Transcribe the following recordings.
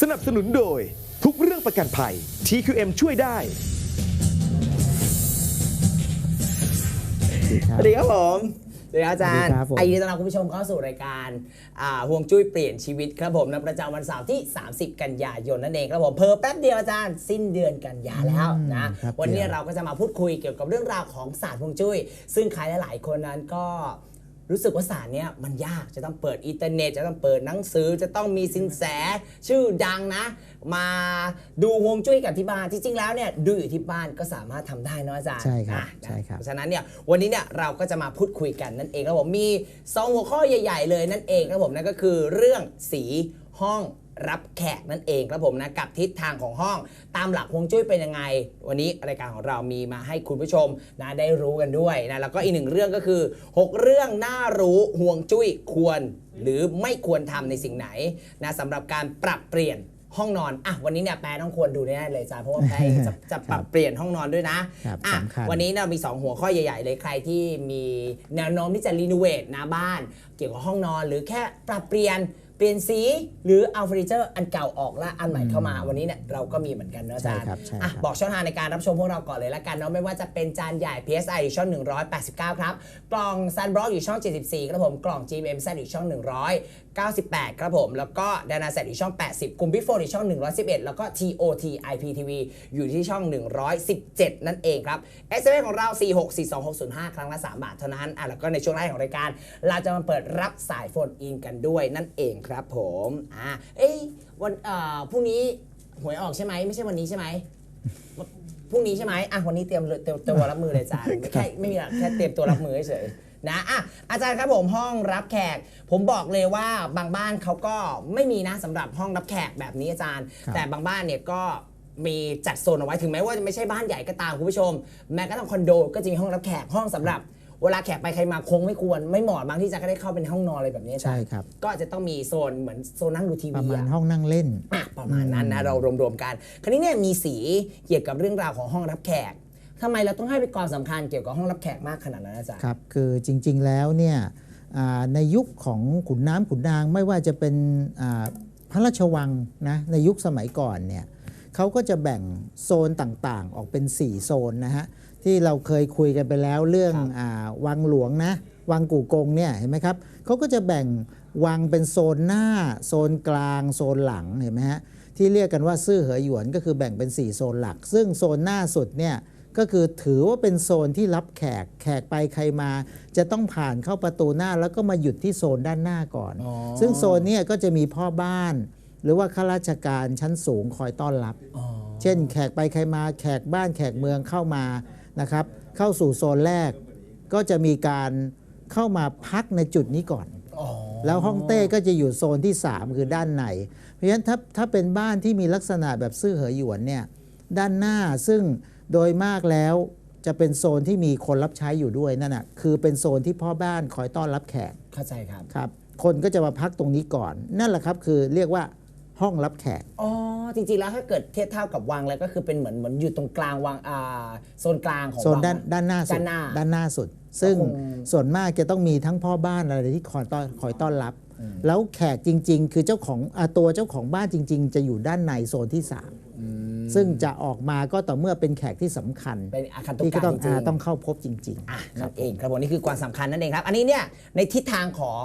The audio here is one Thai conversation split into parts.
สนับสนุนโดยทุกเรื่องประกันภัย TQM ช่วยได้ สวัสดีครับผมสวัสดีครับอาจารย์สวัสดีครับผม ไอดีต้อนรับคุณผู้ชมเข้าสู่รายการอ่าห่วงจุ้ยเปลี่ยนชีวิตครับผมในประจำวันเสาร์ที่ 30 กันยายนนั่นเองครับผม เพอแป๊บเดียวอาจารย์ สิ้นเดือนกันยาแล้วนะ ครับวันนี้เดี๋ยว เราก็จะมาพูดคุยเกี่ยวกับเรื่องราวของศาสตร์ห่วงจุ้ย ซึ่งใครหลาย ๆ คนนั้นก็ รู้สึกว่าศาสตร์เนี้ยมันยากจะต้องเปิดอินเทอร์เน็ต จะต้องเปิดหนังสือ จะต้องมีสินแสชื่อดังนะ มาดูฮวงจุ้ยกับที่บ้านที่จริงแล้วเนี่ยดูอยู่ที่บ้านก็สามารถทำได้เนอะอาจารย์ใช่ครับอะใช่ครับเพราะฉะนั้นเนี่ยวันนี้เนี่ยเราก็จะมาพูดคุยกันนั่นเองครับผมมีสองหัวข้อใหญ่ ๆ เลยนั่นเองครับผมนั่นก็คือเรื่องสี ห้องรับแขกนั่นเองครับผมนะกับทิศทางของห้องตามหลักฮวงจุ้ยเป็นยังไง วันนี้รายการของเรามีมาให้คุณผู้ชมนะได้รู้กันด้วยนะแล้วก็อีกหนึ่งเรื่องก็คือ 6 เรื่องน่ารู้ห่วงจุ้ยควร หรือไม่ควรทำในสิ่งไหนนะสำหรับการปรับเปลี่ยนห้องนอน อะ วันนี้เนี่ยแปรต้องควรดูแน่เลยจ้าเพราะว่าแปรเองจะจะปรับเปลี่ยนห้องนอนด้วยนะครับอะสำคัญวันนี้เรามี 2 หัวข้อใหญ่ ๆ เลยใครที่มีแนวโน้มที่จะรีโนเวทนะบ้าน เกี่ยวกับห้องนอนหรือแค่ปรับเปลี่ยน เปลี่ยนสีหรือเอาเฟอร์นิเจอร์อันเก่าออกและอันใหม่เข้ามาวันนี้เนี่ยเราก็มีเหมือนกันเนอะอาจารย์ใช่ครับใช่ครับ อะบอกช่องทางในการรับชมพวกเราก่อนเลยละกันเนาะไม่ว่าจะเป็นจานใหญ่ PSI อยู่ช่อง 189 ครับ กล่อง Sunblock อยู่ช่อง 74 ครับผมกล่อง GMM Z อยู่ช่อง 198 ครับผม แล้วก็ดานา Z อยู่ช่อง 80กลุ่ม Big 4อยู่ช่อง 111 แล้วก็ TOT IPTV อยู่ที่ช่อง 117 นั่นเองครับ SMS ของเรา 4642605 ครั้งละ 3 บาทเท่านั้นอะแล้วก็ในช่วงแรกของรายการ เราจะมาเปิดรับสายโฟนอินกันด้วยนั่นเองครับผมอะเอ้ยวันเอ่อพรุ่งนี้หวยออกใช่ไหมไม่ใช่วันนี้ใช่ไหมพรุ่งนี้ใช่ไหมอะวันนี้เตรียมเตรียมตัวรับมือเลยจ้าไม่แค่ไม่มีหรอกแค่เตรียมตัวรับมือเฉยๆ นะอะอาจารย์ครับผมห้องรับแขก ผมบอกเลยว่าบางบ้านเขาก็ไม่มีนะสำหรับห้องรับแขกแบบนี้อาจารย์ครับแต่บางบ้านเนี่ยก็มีจัดโซนเอาไว้ถึงแม้ว่าจะไม่ใช่บ้านใหญ่ก็ตามคุณผู้ชม แม้กระทั่งคอนโดก็จะมีห้องรับแขกห้องสำหรับเวลาแขกไปใครมาคงไม่ควร ไม่เหมาะบางที่จะก็ได้เข้าเป็นห้องนอนอะไรแบบนี้อาจาใช่รย์ครับ ก็จะต้องมีโซนเหมือนโซนนั่งดูทีประวีมาณอะห้องนั่งเล่นอะประมาณนั้นนะเรารวมๆกัน คราวนี้เนี่ยมีสีเกี่ยวกับเรื่องราวของห้องรับแขก ทำไมเราต้องให้เป็นความสำคัญเกี่ยวกับห้องรับแขกมากขนาดนั้นอาจารย์ ครับคือจริงๆแล้วเนี่ยอ่าในยุคของขุนน้ำขุนนางไม่ว่าจะเป็นอ่าพระราชวังนะในยุคสมัยก่อนเนี่ยเขาก็จะแบ่งโซนต่างๆ ออกเป็น 4 โซนนะฮะที่เราเคยคุยกันไปแล้วเรื่องครับอาวังหลวงนะวังกู่กงเนี่ยเห็นไหมครับเขาก็จะแบ่งวังเป็นโซนหน้า โซนกลาง โซนหลังเห็นไหมฮะที่เรียกกันว่าซื่อเหอหยวนก็คือแบ่งเป็น 4 โซนหลัก ซึ่งโซนหน้าสุดเนี่ย ก็คือถือว่าเป็นโซนที่รับแขกแขกไปใครมา จะต้องผ่านเข้าประตูหน้าแล้วก็มาหยุดที่โซนด้านหน้าก่อนอ๋อซึ่งโซนเนี้ก็จะมีพ่อบ้าน หรือว่าข้าราชการชั้นสูงคอยต้อนรับอ๋อเช่น แขกไปใครมาแขกบ้านแขกเมืองเข้ามานะครับเข้าสู่โซนแรก ก็จะมีการเข้ามาพักในจุดนี้ก่อนอ๋อแล้วห้องเต้ก็จะอยู่โซนที่ 3 คือด้านในเพราะฉะนั้นถ้าถ้าเป็นบ้านที่มีลักษณะแบบซื่อเหอหยวนเนี่ยด้านหน้าซึ่ง โดยมากแล้วจะเป็นโซนที่มีคนรับใช้อยู่ด้วยนั่นน่ะคือเป็นโซนที่พ่อบ้านคอยต้อนรับแขกเข้าใจครับครับ คนก็จะมาพักตรงนี้ก่อน นั่นแหละครับคือเรียกว่าห้องรับแขก อ๋อ จริง ๆ แล้วถ้าเกิดเทียบเท่ากับวังแล้วก็คือเป็นเหมือนเหมือนอยู่ตรงกลางวังอ่าโซนกลางของโซนวังด้านด้านหน้าสุด ด้านหน้าด้านหน้าสุด ซึ่งก็คงส่วนมากจะต้องมีทั้งพ่อบ้านอะไรที่คอยต้อนคอยต้อนรับ แล้วแขกจริง ๆ คือเจ้าของอาตัวเจ้าของบ้านจริง ๆ จะอยู่ด้านในโซนที่ 3 ซึ่งจะออกมาก็ต่อเมื่อเป็นแขกที่สำคัญเป็นอาคารตุที่กาก็ต้องจริงอาๆต้องเข้าพบจริงอะนั่นเองครับผมนี่คือความสำคัญนั่นเองครับ อันนี้เนี่ยในทิศทางของ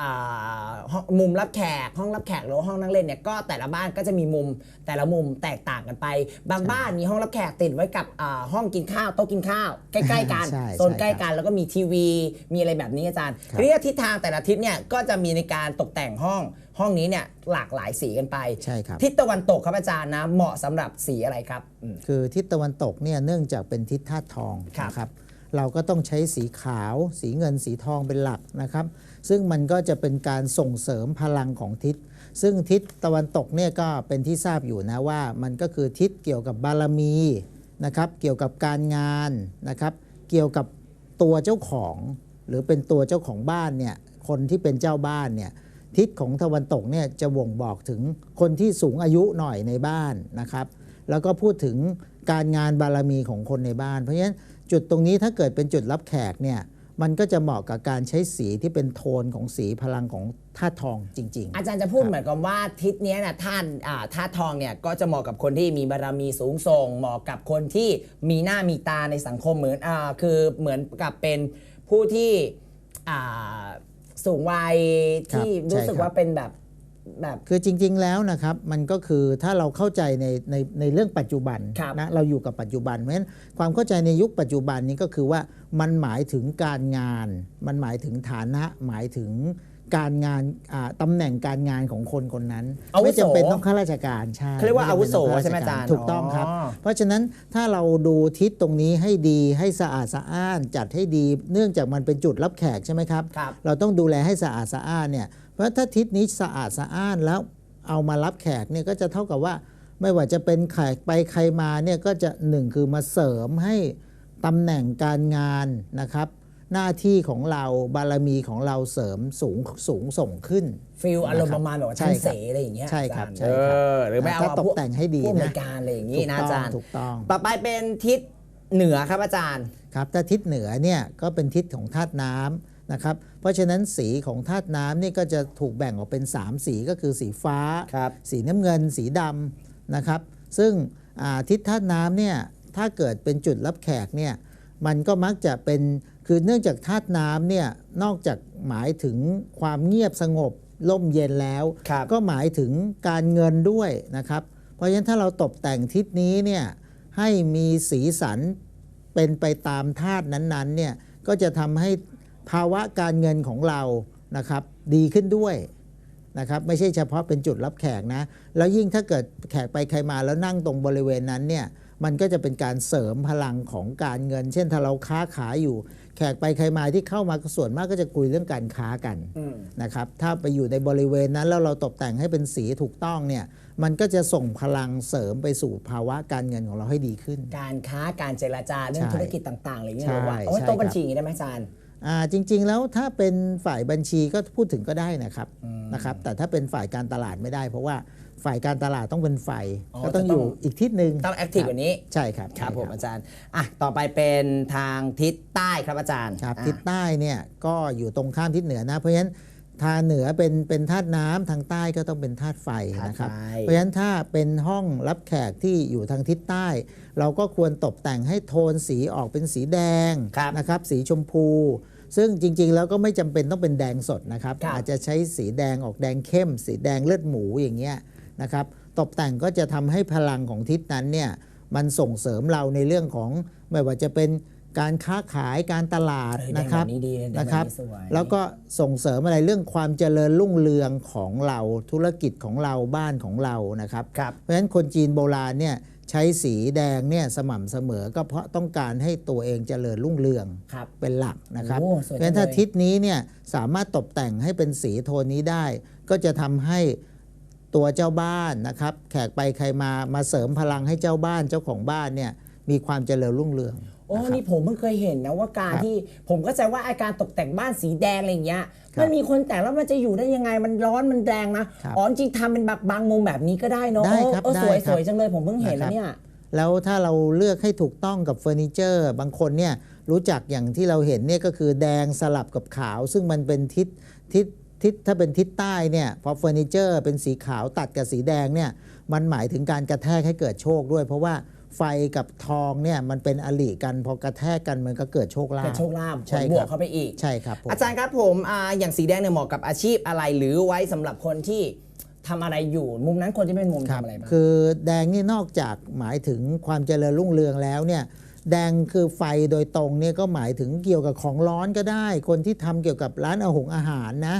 อ่าห้องมุมรับแขกห้องรับแขกหรือว่าห้องนั่งเล่นเนี่ยก็แต่ละบ้านก็จะมีมุมแต่ละมุมแตกต่างกันไป บางบ้านมีห้องรับแขกติดไว้กับอ่าห้องกินข้าวโต๊ะกินข้าวใกล้ๆกันใช่โซนใช่ใกล้ครับกันแล้วก็มีทีวี มีอะไรแบบนี้อาจารย์ครับทีนี้ทิศทางแต่ละทิศเนี่ยก็จะมีในการตกแต่งห้อง ห้องนี้เนี่ยหลากหลายสีกันไป ใช่ครับ ทิศตะวันตกครับอาจารย์นะ เหมาะสำหรับสีอะไรครับอืมๆคือทิศตะวันตกเนี่ยเนื่องจากเป็นทิศธาตุทองครับ นะครับ เราก็ต้องใช้สีขาว สีเงินสีทองเป็นหลักนะครับ ซึ่งมันก็จะเป็นการส่งเสริมพลังของทิศ ซึ่งทิศตะวันตกเนี่ยก็เป็นที่ทราบอยู่นะว่า มันก็คือทิศเกี่ยวกับบารมีนะครับ เกี่ยวกับการงานนะครับ เกี่ยวกับตัวเจ้าของ หรือเป็นตัวเจ้าของบ้านเนี่ยคนที่เป็นเจ้าบ้านเนี่ย ทิศของตะวันตกเนี่ยจะบ่งบอกถึงคนที่สูงอายุหน่อยในบ้านนะครับ แล้วก็พูดถึงการงานบารมีของคนในบ้าน เพราะฉะนั้นจุดตรงนี้ถ้าเกิดเป็นจุดรับแขกเนี่ยมันก็จะเหมาะกับการใช้สีที่เป็นโทนของสีพลังของธาตุทองจริง ๆ อาจารย์จะพูดเหมือนกับว่าทิศนี้นะธาตุอ่าธาตุทองเนี่ยก็จะเหมาะกับคนที่มีบารมีสูงส่ง เหมาะกับคนที่มีหน้ามีตาในสังคมเหมือนอ่าคือเหมือนกับเป็นผู้ที่ สูงวัยครับที่รู้สึกใช่ครับว่าเป็นแบบแบบคือจริง ๆ แล้วนะครับ มันก็คือถ้าเราเข้าใจในในในเรื่องปัจจุบันครับนะเราอยู่กับปัจจุบันเพราะฉะนั้นความเข้าใจในยุคปัจจุบันนี้ก็คือว่ามันหมายถึงการงาน มันหมายถึงฐานะหมายถึง การงานอ่าตำแหน่งการงานของคนคนนั้นอาวุโสไม่จำเป็นต้องข้าราชการใช่เขาเรียกว่าอาวุโสจำเป็นต้งข้ใช่ไหมชกอาจารย์ถูกต้องครับอ๋อเพราะฉะนั้นถ้าเราดูทิศตรงนี้ให้ดีให้สะอาดสะอ้านจัดให้ดี เนื่องจากมันเป็นจุดรับแขกใช่ไหมครับครับเราต้องดูแลให้สะอาดสะอ้านเนี่ยเพราะถ้าทิศนี้สะอาดสะอ้านแล้วเอามารับแขกเนี่ยก็จะเท่ากับว่า ไม่ว่าจะเป็นแขกไปใครมาเนี่ยก็จะหนึ่งคือมาเสริมให้ตำแหน่งการงานนะครับ หน้าที่ของเราบารมีของเราเสริมสูงสูงส่งขึ้น ฟิลอารมณ์ประมาณแบบว่าใช่ท่านครัเสบอะไรอย่างเงี้ยใช่ครับอาจาย์ใช่ครับเออหรือไม่เอาถ้าตกพวแต่งให้ดีผู้อำนวยนะการอะไรอย่างงี้ถูกนะต้อาองจารย์ถูกต้องต่อไปเป็นทิศเหนือครับอาจารย์ครับถ้าทิศเหนือเนี่ยก็เป็นทิศของธาตุน้ำนะครับเพราะฉะนั้นสีของธาตุน้ำเนี่ยก็จะถูกแบ่งออกเป็น 3 สีก็คือสีฟ้าครับสีน้ำเงิน สีดำนะครับ ซึ่งอ่าทิศธาตุน้ำเนี่ยถ้าเกิดเป็นจุดรับแขกเนี่ยมันก็มักจะเป็น คือเนื่องจากธาตุน้ำเนี่ยนอกจากหมายถึงความเงียบสงบร่มเย็นแล้วครับก็หมายถึงการเงินด้วยนะครับ เพราะฉะนั้นถ้าเราตกแต่งทิศนี้เนี่ยให้มีสีสันเป็นไปตามธาตุนั้นๆเนี่ยก็จะทำให้ภาวะการเงินของเรานะครับดีขึ้นด้วยนะครับไม่ใช่เฉพาะเป็นจุดรับแขกนะ แล้วยิ่งถ้าเกิดแขกไปใครมาแล้วนั่งตรงบริเวณนั้นเนี่ย มันก็จะเป็นการเสริมพลังของการเงิน เช่นถ้าเราค้าขายอยู่ แขกไปใครมาที่เข้ามาก็ส่วนมากก็จะคุยเรื่องการค้ากันอืมนะครับถ้าไปอยู่ในบริเวณนั้นแล้วเราตกแต่งให้เป็นสีถูกต้องเนี่ยมันก็จะส่งพลังเสริมไปสู่ภาวะการเงินของเราให้ดีขึ้น การค้าการเจรจาเรื่องใช่ธุรกิจต่างๆอะไรอย่างเงี้ยใช่หรือว่าเอาไว้ใช่โต๊ะบัญครับชีอย่างงี้ได้ไหมอาจารย์อ่าจริง ๆ แล้วถ้าเป็นฝ่ายบัญชีก็พูดถึงก็ได้นะครับนะครับ แต่ถ้าเป็นฝ่ายการตลาดไม่ได้ เพราะว่า ฝ่ายการตลาดต้องเป็นฝ่ายอ๋อก็ต้องจะอต้องยู่อีกทิศหนึ่งต้องแอคทีฟกว่านี้ ใช่ครับครับใช่ผมอาจารย์อะต่อไปเป็นทางทิศใต้ครับอาจารย์ครับ อะทิศใต้เนี่ยก็อยู่ตรงข้ามทิศเหนือนะ เพราะฉะนั้นทางเหนือเป็นเป็นธาตุน้ำทางใต้ก็ต้องเป็นธาตุไฟธาตุนะครับไฟเพราะฉะนั้นถ้าเป็นห้องรับแขกที่อยู่ทางทิศใต้ เราก็ควรตกแต่งให้โทนสีออกเป็นสีแดงครับ นะครับ สีชมพู ซึ่งจริงๆแล้วก็ไม่จำเป็นต้องเป็นแดงสดนะครับ ครับอาจจะใช้สีแดงออกแดงเข้ม สีแดงเลือดหมูอย่างเงี้ย นะครับ ตกแต่งก็จะทำให้พลังของทิศนั้นเนี่ยมันส่งเสริมเราในเรื่องของไม่ว่าจะเป็นการค้าขายการตลาดเออแดงนะครับแบบนี้ดีแดงแบบนี้นะครับสวยแล้วก็ส่งเสริมอะไรเรื่องความเจริญรุ่งเรืองของเราธุรกิจของเราบ้านของเรานะครับครับเพราะฉะนั้นคนจีนโบราณเนี่ยใช้สีแดงเนี่ยสม่ำเสมอ ก็เพราะต้องการให้ตัวเองเจริญรุ่งเรืองครับเป็นหลักนะครับโอ้เพสวยจังราะฉะนั้นถ้าเลยทิศนี้เนี่ยสามารถตกแต่งให้เป็นสีโทนนี้ได้ ก็จะทำให้ ตัวเจ้าบ้านนะครับ แขกไปใครมามาเสริมพลังให้เจ้าบ้านเจ้าของบ้านเนี่ยมีความเจริญรุ่งเรือง โอ้ นี่ผมเพิ่งเคยเห็นนะว่าการครับที่ผมก็ใจว่าไอาการตกแต่งบ้านสีแดงอะไรอย่างเงี้ยครับมันมีคนแต่งแล้วมันจะอยู่ได้ยังไง มันร้อนมันแรงนะครับอ๋อจริงๆทำเป็นแบบบางมุมแบบนี้ก็ได้เนาะได้เออครับเออได้สวยครับสวยจังเลยผมเพิ่งเห็นนะครับนะเนี่ย แล้วถ้าเราเลือกให้ถูกต้องกับเฟอร์นิเจอร์ บางคนเนี่ยรู้จักอย่างที่เราเห็นเนี่ยก็คือแดงสลับกับขาว ซึ่งมันเป็นทิศทิศ ทิศถ้าเป็นทิศใต้เนี่ยพอเฟอร์นิเจอร์เป็นสีขาวตัดกับสีแดงเนี่ยมันหมายถึงการกระแทกให้เกิดโชคด้วย เพราะว่าไฟกับทองเนี่ยมันเป็นอลิกันพอกระแทกกันมันก็เกิดโชคลาภเป็นโชคลาภผใช่ลครับบวกเข้าไปอีกใช่ครับผมอาจารย์ครับผมอ่าอย่างสีแดงเนี่ยเหมาะกับอาชีพอะไรหรือไว้สำหรับคนที่ทำอะไรอยู่ มุมนั้นควรจะเป็นมุมครับทำอะไรบ้างคือแดงนี่นอกจากหมายถึงความเจริญรุ่งเรืองแล้วเนี่ยแดงคือไฟโดยตรงเนี่ยก็หมายถึงเกี่ยวกับของร้อนก็ได้ คนที่ทำเกี่ยวกับร้านอาหงอาหารนะ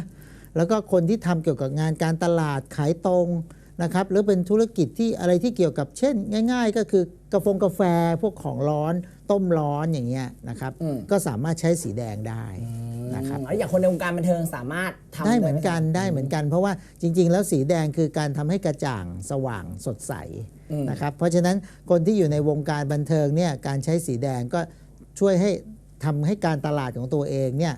แล้วก็คนที่ทำเกี่ยวกับงานการตลาดขายตรงนะครับหรือเป็นธุรกิจที่อะไรที่เกี่ยวกับเช่น ง่าย ๆ ก็คือกาแฟกาแฟพวกของร้อนต้มร้อนอย่างเงี้ยนะครับอืมก็สามารถใช้สีแดงได้นะครับแล้วอย่างคนในวงการบันเทิงสามารถทำได้เหมือนกันหได้เหมือนกัน เพราะว่าจริง ๆ แล้วสีแดงคือการทำให้กระจ่างสว่างสดใสอืมนะครับเพราะฉะนั้นคนที่อยู่ในวงการบันเทิงเนี่ยการใช้สีแดงก็ช่วยให้ทำให้การตลาดของตัวเองเนี่ย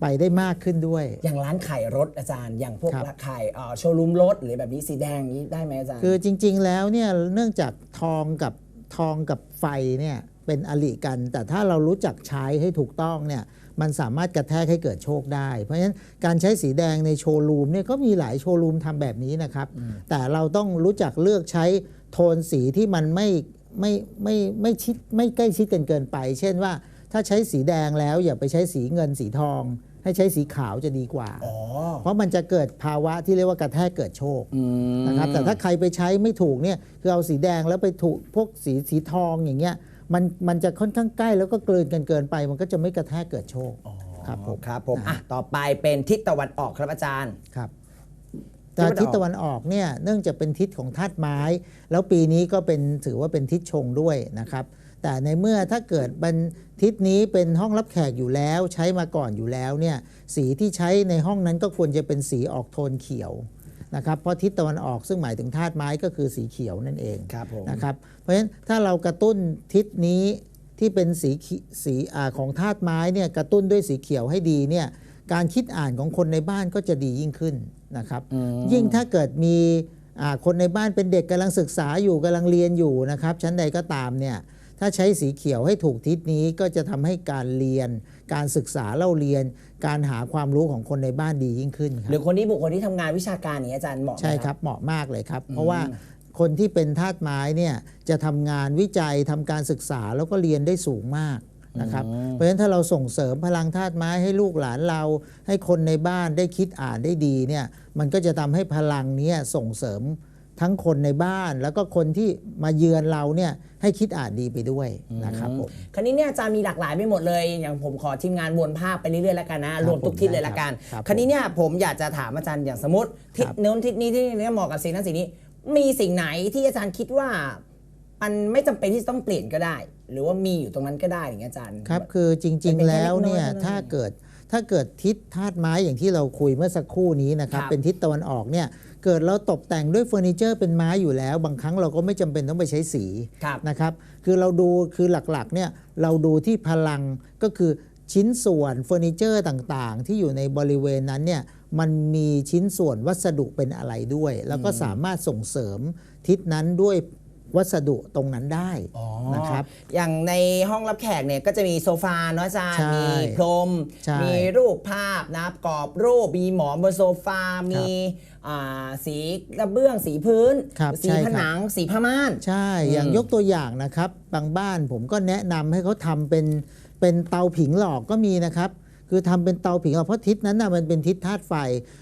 ไปได้มากขึ้นด้วย อย่างร้านขายรถอาจารย์ อย่างพวกครับร้านขายเอ่อโชว์รูมรถหรือแบบนี้สีแดงนี้ได้ไหมอาจารย์ คือจริง ๆ แล้วเนี่ยเนื่องจากทองกับทองกับไฟเนี่ยเป็นอลิกัน แต่ถ้าเรารู้จักใช้ให้ถูกต้องเนี่ยมันสามารถกระแทกให้เกิดโชคได้ เพราะฉะนั้นการใช้สีแดงในโชว์รูมเนี่ยก็มีหลายโชว์รูมทำแบบนี้นะครับ แต่เราต้องรู้จักเลือกใช้โทนสีที่มันไม่ไม่ไม่ไม่ชิดไม่ใกล้ชิดกันเกินไป เช่นว่า ถ้าใช้สีแดงแล้วอย่าไปใช้สีเงินสีทอง ให้ใช้สีขาวจะดีกว่า อ๋อ เพราะมันจะเกิดภาวะที่เรียกว่ากระแทกเกิดโชคอืมนะครับแต่ถ้าใครไปใช้ไม่ถูกเนี่ยคือเอาสีแดงแล้วไปถูกพวกสีสีทองอย่างเงี้ยมันมันจะค่อนข้างใกล้แล้วก็กลืนกันเกินไป มันก็จะไม่กระแทกเกิดโชคครับผมครับผมอะต่อไปเป็นทิศตะวันออกครับอาจารย์ครับแต่ทิศตะวันออกเนี่ยเนื่องจากเป็นทิศของธาตุไม้ แล้วปีนี้ก็เป็นถือว่าเป็นทิศชงด้วยนะครับ แต่ในเมื่อถ้าเกิดบันทิศนี้เป็นห้องรับแขกอยู่แล้วใช้มาก่อนอยู่แล้วเนี่ยสีที่ใช้ในห้องนั้นก็ควรจะเป็นสีออกโทนเขียวนะครับเพราะทิศตะวันออกซึ่งหมายถึงธาตุไม้ก็คือสีเขียวนั่นเองครับผมนะครับเพราะฉะนั้นถ้าเรากระตุ้นทิศนี้ที่เป็นสีเขีสีอาของธาตุไม้เนี่ยกระตุ้นด้วยสีเขียวให้ดีเนี่ยการคิดอ่านของคนในบ้านก็จะดียิ่งขึ้นนะครับ ยิ่งถ้าเกิดมีอ่าคนในบ้านเป็นเด็กกำลังศึกษาอยู่กำลังเรียนอยู่นะครับชั้นใดก็ตามเนี่ย ถ้าใช้สีเขียวให้ถูกทิศนี้ก็จะทำให้การเรียน การศึกษาเล่าเรียน การหาความรู้ของคนในบ้านดียิ่งขึ้นคหรับรือคนที่บุคคลที่ทำงานวิชาการอย่างนี้อาจารย์เหมาะไหม ใช่ครับเหมาะมากเลยครับ เพราะว่าคนที่เป็นธาตุไม้เนี่ยจะทำงานวิจัยทำการศึกษาแล้วก็เรียนได้สูงมากนะครับเพราะฉะนั้นถ้าเราส่งเสริมพลังธาตุไม้ให้ลูกหลานเรา ให้คนในบ้านได้คิดอ่านได้ดีเนี่ยมันก็จะทำให้พลังเนี้ส่งเสริม ทั้งคนในบ้านแล้วก็คนที่มาเยือนเราเนี่ยให้คิดอ่านดีไปด้วยนะครับผมคราวนี้เนี่ยอาจารย์มีหลากหลายไปหมดเลย อย่างผมขอทีมงานวนภาพไปเรื่อยๆแล้วกันนะรวมทุกทิศเลยละกันครับคราวนี้เนี่ยผมอยากจะถามอาจารย์อย่างสมมติทิศครับโน้นทิศนี้ที่นี่เหมาะกับสิ่งนั้นสิ่งนี้ มีสิ่งไหนที่อาจารย์คิดว่ามันไม่จำเป็นที่จะต้องเปลี่ยนก็ได้ หรือว่ามีอยู่ตรงนั้นก็ได้อย่างเงี้ยอาจารย์ครับคือจริงเป็นๆแล้วแค่เล็กน้อยเนี่ยเท่านั้นถ้าเกิด ถ้าเกิดทิศธาตุไม้อย่างที่เราคุยเมื่อสักครู่นี้นะครับครับ เป็นทิศตะวันออกเนี่ยเกิดเราตกแต่งด้วยเฟอร์นิเจอร์เป็นไม้อยู่แล้ว บางครั้งเราก็ไม่จำเป็นต้องไปใช้สีครับ นะครับคือเราดูคือหลักๆเนี่ยเราดูที่พลังก็คือชิ้นส่วนเฟอร์นิเจอร์ต่างๆ ที่อยู่ในบริเวณนั้นเนี่ยมันมีชิ้นส่วนวัสดุเป็นอะไรด้วย แล้วก็สามารถส่งเสริมทิศนั้นด้วย วัสดุตรงนั้นได้นะครับ อย่างในห้องรับแขกเนี่ยก็จะมีโซฟาเนาะอาจารย์ใช่มีพรมใช่มีรูปภาพนะครับกรอบรูป มีหมอนบนโซฟา มีอ่าสีกระเบื้องสีพื้นครับสีใช่ผครับนัง สีผ้าม่าน ใช่ อย่างอืมยกตัวอย่างนะครับ บางบ้านผมก็แนะนำให้เขาทำเป็นเป็นเตาผิงหลอกก็มีนะครับ คือทำเป็นเตาผิงหลอกเพราะทิศนั้นนะมันเป็นทิศธาตุไฟ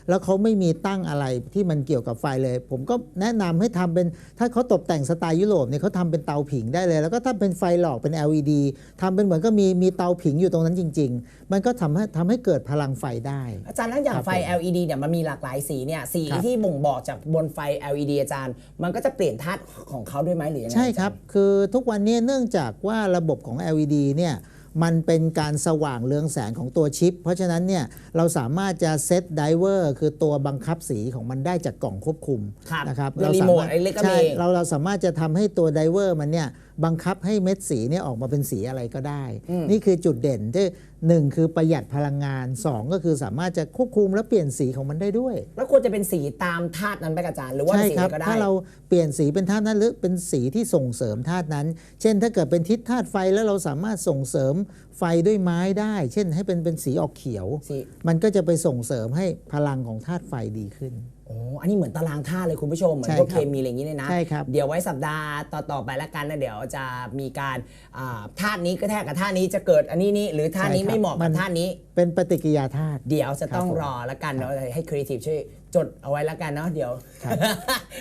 แล้วเขาไม่มีตั้งอะไรที่มันเกี่ยวกับไฟเลย ผมก็แนะนำให้ทำเป็นถ้าเขาตกแต่งสไตล์ยุโรปเนี่ยเขาทำเป็นเตาผิงได้เลย แล้วก็ถ้าเป็นไฟหลอกเป็น LED ทำเป็นเหมือนก็มีมีเตาผิงอยู่ตรงนั้นจริง ๆ มันก็ทำให้ทำให้เกิดพลังไฟได้ อาจารย์แล้วอย่างไฟครับผม LED เนี่ยมันมีหลากหลายสีเนี่ยสีครับที่บ่งบอกจากบนไฟ LED อาจารย์ มันก็จะเปลี่ยนธาตุของเขาด้วยไหมหรือยังไงใช่ครับ คือทุกวันนี้เนื่องจากว่าระบบของ LED เนี่ย มันเป็นการสว่างเรืองแสงของตัวชิป เพราะฉะนั้นเนี่ยเราสามารถจะเซตไดเวอร์คือตัวบังคับสีของมันได้จากกล่องควบคุมครับนะครับด้วยรีโมทไอ้เล็กก็ใช่มีเราเราสามารถจะทำให้ตัวไดเวอร์มันเนี่ยบังคับให้เม็ดสีเนี่ยออกมาเป็นสีอะไรก็ได้ นี่คือจุดเด่นที่หนึ่งคือประหยัดพลังงานสองก็คือสามารถจะควบคุมและเปลี่ยนสีของมันได้ด้วย แล้วควรจะเป็นสีตามธาตุนั้นไปกับอาจารย์หรือว่าใช่สีคไหรันก็ได้ถ้าเราเปลี่ยนสีเป็นธาตุนั้นหรือเป็นสีที่ส่งเสริมธาตุนั้น เช่น ถ้าเกิดเป็นทิศธาตุไฟแล้วเราสามารถส่งเสริมไฟด้วยไม้ได้ เช่นให้เป็นเป็นสีออกเขียวสีมันก็จะไปส่งเสริมให้พลังของธาตุไฟดีขึ้น โอ้อันนี้เหมือนตารางธาตุเลยคุณผู้ชม เหมือนใช่พวกคเครับมีอะไรอย่างนี้เลยนะ ใช่ครับ เดี๋ยวไว้สัปดาห์ต่อๆไปแล้วกันนะเดี๋ยวจะมีการอ่าธาตุนี้กระแทกกับธาตุนี้จะเกิดอันนี้นี้หรือธาตุนี้ใช่ครับไม่เหมาะมักับนธาตุนี้ เป็นปฏิกิริยาธาตุเดี๋ยวจะต้องครับผมรอแล้วกันเนาะให้ครีเอทีฟช่วย จดเอาไว้แล้วกันเนาะเดี๋ยวครับ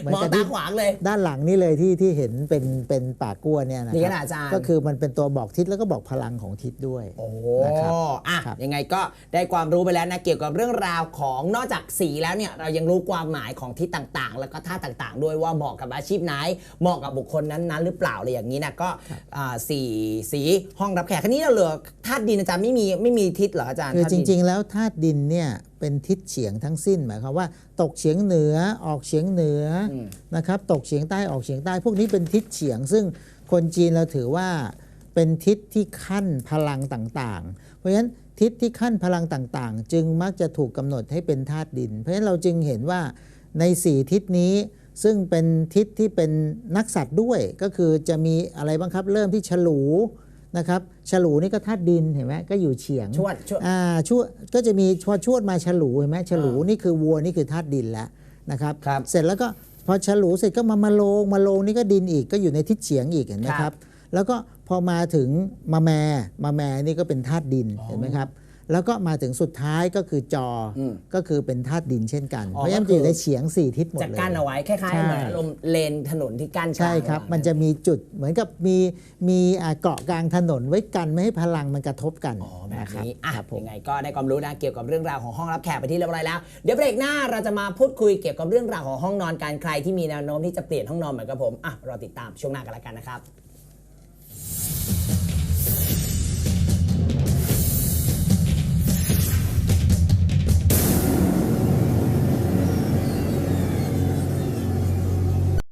เหมือนมองกับที่ตาขวางเลย ด้านหลังนี่เลยที่ที่เห็นเป็นเป็นปากกั้วเนี่ยนะนี่คขรันาดอาจารย์ก็คือมันเป็นตัวบอกทิศแล้วก็บอกพลังของทิศด้วย โอ้นะครับอะครับยังไงก็ได้ความรู้ไปแล้วนะเกี่ยวกับเรื่องราวของนอกจากสีแล้วเนี่ยเรายังรู้ความหมายของทิศต่างๆ แล้วก็ท่าต่างๆ ด้วยว่าเหมาะกับอาชีพไหน เหมาะกับบุคคลนั้นๆ หรือเปล่าอะไรอย่างนี้นะก็อ่าสี่สีห้องรับแขกคันนี้เราเหลือธาตุดินอาจารย์ไม่มีไม่มีทิศเหรออาจารย์คือธาตุจดินริง ๆ แล้วธาตุดินเนี่ย เป็นทิศเฉียงทั้งสิ้นหมายความว่า ตกเฉียงเหนือออกเฉียงเหนืออนะครับตกเฉียงใต้ออกเฉียงใต้ พวกนี้เป็นทิศเฉียง ซึ่งคนจีนเราถือว่าเป็นทิศที่ขั้นพลังต่างๆ เพราะฉะนั้นทิศที่ขั้นพลังต่างๆ จึงมักจะถูกกำหนดให้เป็นธาตุดิน เพราะฉะนั้นเราจึงเห็นว่าในสี่ทิศนี้ซึ่งเป็นทิศที่เป็นนักสัตว์ด้วย ก็คือจะมีอะไรบ้างครับเริ่มที่ฉลู นะครับฉลูนี่ก็ธาตุดินเห็นไหมก็อยู่เฉียงชวดชวดอ่าชวดก็จะมีพอชวดมาฉลูเห็นไหมฉลูนี่คือวัวนี่คือธาตุดินแล้วนะครับครับ เสร็จแล้วก็พอฉลูเสร็จก็มามาโลงมาโลงนี่ก็ดินอีกก็อยู่ในทิศเฉียงอีกเห็นไหมคครัรับบแล้วก็พอมาถึงมาแมมาแมนี่ก็เป็นธาตุดินเห็นไหมครับ แล้วก็มาถึงสุดท้ายก็คือจออมก็คือเป็นธาตุดินเช่นกัน อ๋อเพราะฉะนั้นก็คือ จะอยู่ในเฉียงสี่ทิศหมดจะเลย กั้นเอาไว้คล้ายๆใช่เหมือนอารมณ์เลนถนนที่กั้นกลางใช่ครับระหว่างมันจะมีจุดเหมือนกับมีมีอ่าเกาะกลางถนนไว้กันไม่ให้พลังมันกระทบกันอ๋อแบบนะครับนี้อะครับผม ยังไงก็ได้ความรู้นะเกี่ยวกับเรื่องราวของห้องรับแขกไปที่เรียบร้อยแล้ว เดี๋ยวเบรกหน้าเราจะมาพูดคุยเกี่ยวกับเรื่องราวของห้องนอนการใครที่มีแนวโน้มที่จะเปลี่ยนห้องนอนเหมือนกับผมอะรอติดตามช่วงหน้ากันแล้วกันนะครับ